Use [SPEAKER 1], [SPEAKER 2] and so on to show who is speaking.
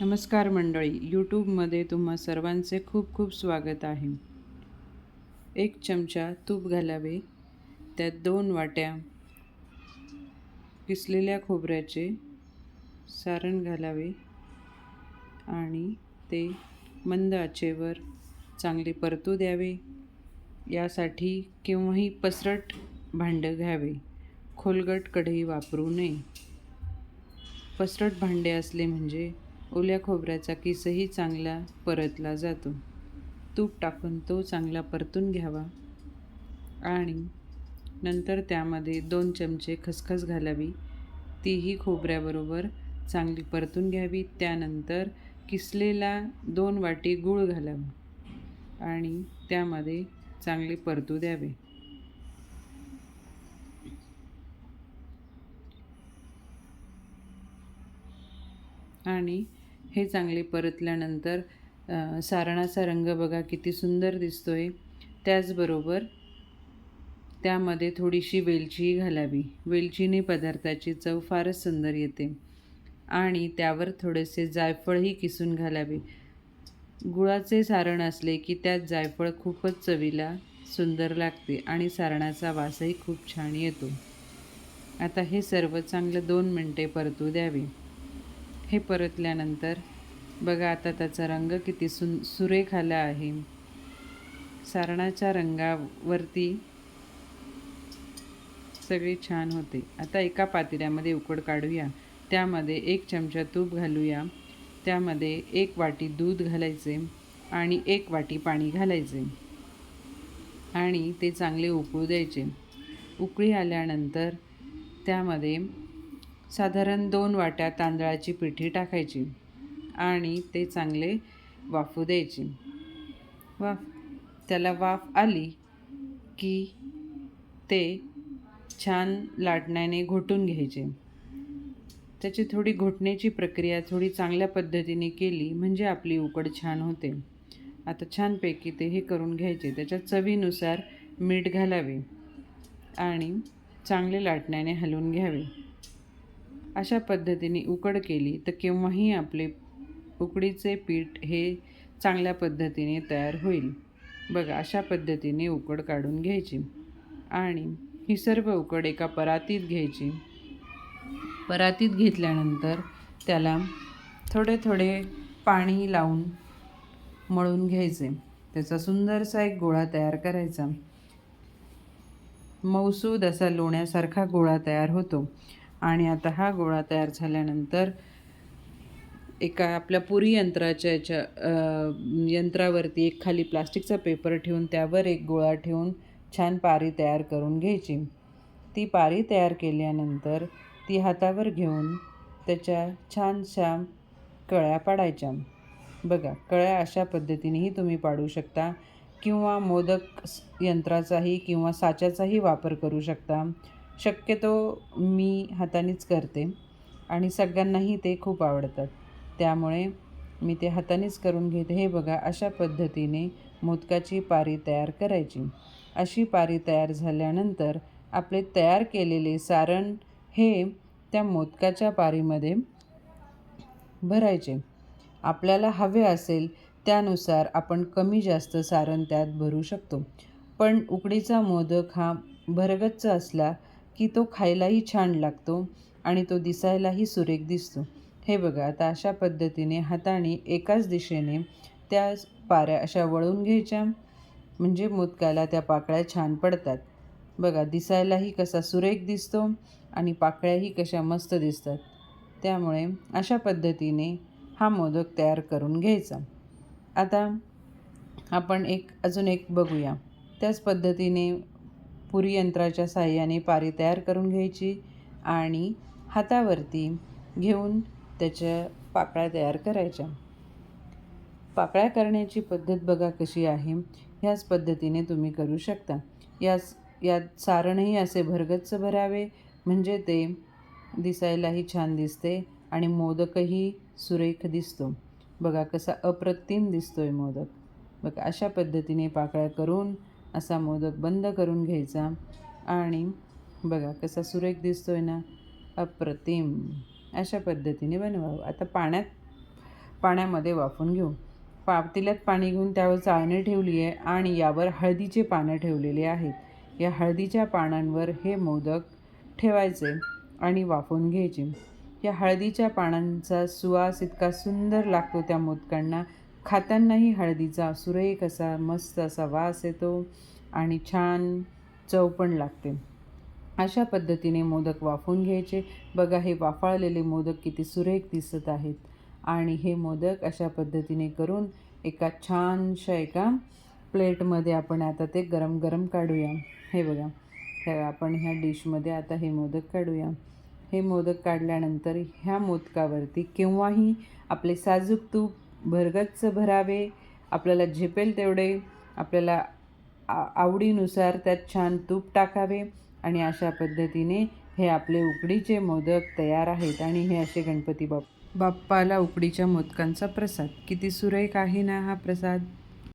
[SPEAKER 1] नमस्कार मंडळी यूट्यूबमध्ये तुम्हा सर्वांचे खूप खूप स्वागत आहे. एक चमचा तूप घालावे त्यात दोन वाट्या किसलेल्या खोबऱ्याचे सारण घालावे आणि ते मंद आचेवर चांगले परतू द्यावे. यासाठी केव्हाही पसरट भांडं घ्यावे. खोलगट कढई वापरू नये. पसरट भांडे असले म्हणजे ओल्या खोबऱ्याचा किसही चांगला परतला जातो. तूप टाकून तो चांगला परतून घ्यावा. आणि नंतर त्यामध्ये दोन चमचे खसखस घालावी. तीही खोबऱ्याबरोबर चांगली परतून घ्यावी. त्यानंतर किसलेला दोन वाटी गूळ घालावा. आणि त्यामध्ये चांगले परतू द्यावे. आणि हे चांगले परतल्यानंतर सारणाचा रंग बघा किती सुंदर दिसतो आहे त्याचबरोबर त्यामध्ये थोडीशी वेलचीही घालावी. वेलचीने पदार्थाची चव फारच सुंदर येते आणि त्यावर थोडेसे जायफळही किसून घालावे. गुळाचे सारण असले की त्यात जायफळ खूपच चवीला सुंदर लागते आणि सारणाचा वासही खूप छान येतो. आता हे सर्व चांगलं दोन मिनटे परतू द्यावे. हे परतल्यानंतर बघा आता त्याचा रंग किती सुन सुरेख आला आहे. सारणाच्या रंगावरती सगळे छान होते. आता एका पातेल्यामध्ये उकड काढूया. त्यामध्ये एक चमचा तूप घालूया. त्यामध्ये एक वाटी दूध घालायचे आणि एक वाटी पाणी घालायचे आणि ते चांगले उकळू द्यायचे. उकळी आल्यानंतर त्यामध्ये साधारण दोन वाट्या तांदळाची पिठी टाकायची आणि ते चांगले वाफू द्यायचे. वाफ त्याला वाफ आली की ते छान लाटण्याने घोटून घ्यायचे. त्याची थोडी घोटण्याची प्रक्रिया थोडी चांगल्या पद्धतीने केली म्हणजे आपली उकड छान होते. आता छानपैकी ते हे करून घ्यायचे. त्याच्या चवीनुसार मीठ घालावे आणि चांगले लाटण्याने हलवून घ्यावे. अशा पद्धतीने उकड केली तर केव्हाही आपले उकडीचे पीठ हे चांगल्या पद्धतीने तयार होईल. बघा अशा पद्धतीने उकड काढून घ्यायची आणि ही सर्व उकड एका परातीत घ्यायची. परातीत घेतल्यानंतर त्याला थोडे थोडे पाणी लावून मळून घ्यायचे. त्याचा सुंदरसा एक गोळा तयार करायचा. मौसूद असा लोण्यासारखा गोळा तयार होतो. आणि आता हा गोळा तयार झाल्यानंतर एका आपल्या पुरी यंत्राच्या याच्या यंत्रावरती एक खाली प्लास्टिकचा पेपर ठेवून त्यावर एक गोळा ठेवून छान पारी तयार करून घ्यायची. ती पारी तयार केल्यानंतर ती हातावर घेऊन त्याच्या छानशा कळ्या पाडायच्या. बघा कळ्या अशा पद्धतीनेही तुम्ही पाडू शकता किंवा मोदक यंत्राचाही किंवा साच्याचाही वापर करू शकता. शक्यतो मी हातानेच करते आणि सगळ्यांनाही ते खूप आवडतात. त्यामुळे मी ते हातानेच करून घेते. हे बघा अशा पद्धतीने मोदकाची पारी तयार करायची. अशी पारी तयार झाल्यानंतर आपले तयार केलेले सारण हे त्या मोदकाच्या पारीमध्ये भरायचे. आपल्याला हवे असेल त्यानुसार आपण कमी जास्त सारण त्यात भरू शकतो. पण उकडीचा मोदक हा भरगच्च असला की तो खायलाही छान लागतो आणि तो दिसायलाही सुरेख दिसतो. हे बघा आता अशा पद्धतीने हाताने एकाच दिशेने त्या पाऱ्या अशा वळून घ्यायच्या. म्हणजे मोदकाला त्या पाकळ्या छान पडतात. बघा दिसायलाही कसा सुरेख दिसतो आणि पाकळ्याही कशा मस्त दिसतात. त्यामुळे अशा पद्धतीने हा मोदक तयार करून घ्यायचा. आता आपण एक अजून एक बघूया. त्याच पद्धतीने पुरी यंत्राच्या साहाय्याने पारी तयार करून घ्यायची आणि हातावरती घेऊन त्याच्या पाकळ्या तयार करायच्या. पाकळ्या करण्याची पद्धत बघा कशी आहे. ह्याच पद्धतीने तुम्ही करू शकता. याच यात सारणही असे भरगच्च भरावे म्हणजे ते दिसायलाही छान दिसते आणि मोदकही सुरेख दिसतो. बघा कसा अप्रतिम दिसतोय मोदक. बघा अशा पद्धतीने पाकळ्या करून असा मोदक बंद करून घ्यायचा. आणि बघा कसा सुरेख दिसतो आहे ना अप्रतिम. अशा पद्धतीने बनवावं. आता पाण्यात पाण्यामध्ये वाफून घेऊ. पातेल्यात पाणी घेऊन त्यावर चाळणी ठेवली आहे आणि यावर हळदीचे पानं ठेवलेले आहेत. या हळदीच्या पानांवर हे मोदक ठेवायचे आणि वाफवून घ्यायचे. या हळदीच्या पानांचा सुवास इतका सुंदर लागतो त्या मोदकांना खातानाही हळदीचा सुरेख असा मस्त असा वास येतो आणि छान चव पण लागते. अशा पद्धतीने मोदक वाफून घ्यायचे. बघा हे वाफाळलेले मोदक किती सुरेख दिसत आहेत. आणि हे मोदक अशा पद्धतीने करून एका छानशा एका प्लेटमध्ये आपण आता ते गरम गरम काढूया. हे बघा हे आपण ह्या डिशमध्ये आता हे मोदक काढूया. हे मोदक काढल्यानंतर ह्या मोदकावरती केव्हाही आपले साजूक तूप भरगच्च भरावे. आपल्याला झेपेल तेवढे. आपल्याला आ आवडीनुसार त्यात छान तूप टाकावे. आणि अशा पद्धतीने हे आपले उकडीचे मोदक तयार आहेत. आणि हे असे गणपती बाप बाप्पाला उकडीच्या मोदकांचा प्रसाद. किती सुरेख आहे ना हा प्रसाद.